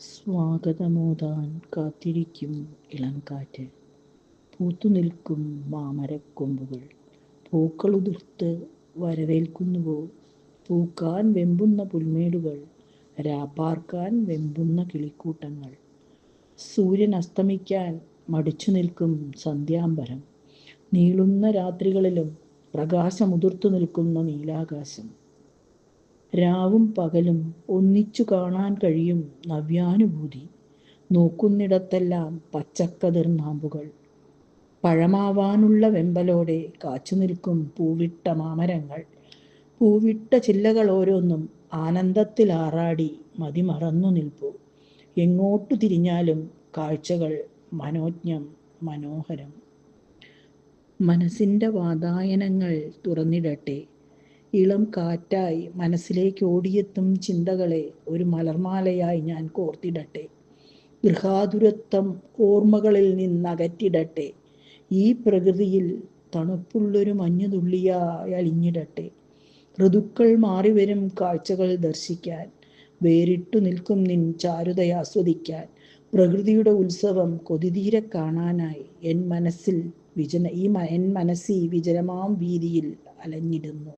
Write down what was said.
സ്വാഗതമോതാൻ കാത്തിരിക്കും ഇളംകാറ്റ്. പൂത്തുനിൽക്കും മാമരക്കൊമ്പുകൾ. പൂക്കളുതിർത്ത് വരവേൽക്കുന്നുവോ? പൂക്കാൻ വെമ്പുന്ന പുൽമേടുകൾ. രാപ്പാർക്കാൻ വെമ്പുന്ന കിളിക്കൂട്ടങ്ങൾ. സൂര്യൻ അസ്തമിക്കാൻ മടിച്ചു നിൽക്കും സന്ധ്യാംബരം നീളുന്ന രാത്രികളിലും പ്രകാശമുതിർത്തു നിൽക്കുന്ന നീലാകാശം. രാവും പകലും ഒന്നിച്ചു കാണാൻ കഴിയും നവ്യാനുഭൂതി. നോക്കുന്നിടത്തെല്ലാം പച്ചക്കതിർ നാമ്പുകൾ. പഴമാവാനുള്ള വെമ്പലോടെ കാച്ചു നിൽക്കും പൂവിട്ട മാമരങ്ങൾ. പൂവിട്ട ചില്ലകൾ ഓരോന്നും ആനന്ദത്തിൽ ആറാടി മതിമറന്നു നിൽപ്പു. എങ്ങോട്ടു തിരിഞ്ഞാലും കാഴ്ചകൾ മനോജ്ഞം മനോഹരം. മനസ്സിന്റെ വാതായനങ്ങൾ തുറന്നിടട്ടെ. ഇളം കാറ്റായി മനസ്സിലേക്ക് ഓടിയെത്തും ചിന്തകളെ ഒരു മലർമാലയായി ഞാൻ കോർത്തിടട്ടെ. ഗൃഹാതുരത്വം ഓർമ്മകളിൽ നിന്നകറ്റിടട്ടെ. ഈ പ്രകൃതിയിൽ തണുപ്പുള്ളൊരു മഞ്ഞുതുള്ളിയായി അലിഞ്ഞിടട്ടെ. ഋതുക്കൾ മാറിവരും കാഴ്ചകൾ ദർശിക്കാൻ. വേറിട്ടു നിൽക്കും നിൻ ചാരുതയെ ആസ്വദിക്കാൻ. പ്രകൃതിയുടെ ഉത്സവം കൊതിതീരെ കാണാനായി എൻ മനസ്സിൽ വിജന ഈ എൻ മനസ്സി വിജനമാം വീതിയിൽ അലഞ്ഞിടുന്നു.